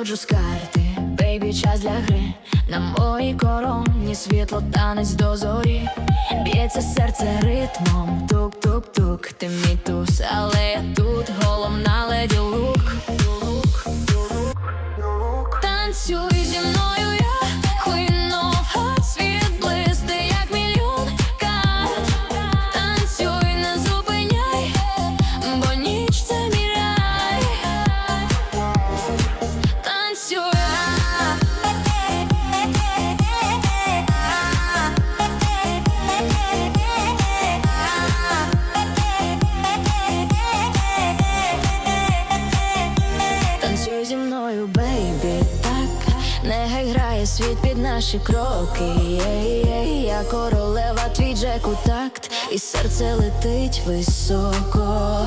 виходжу з карти, бейбі, час для гри. На моїй короні світло танець до зорі. Б'ється серце ритмом, тук-тук-тук, ти мій туз, але бейбі, так Нехай грає світ під наші кроки. Є, є, Я королева, твій джеку такт, і серце летить високо.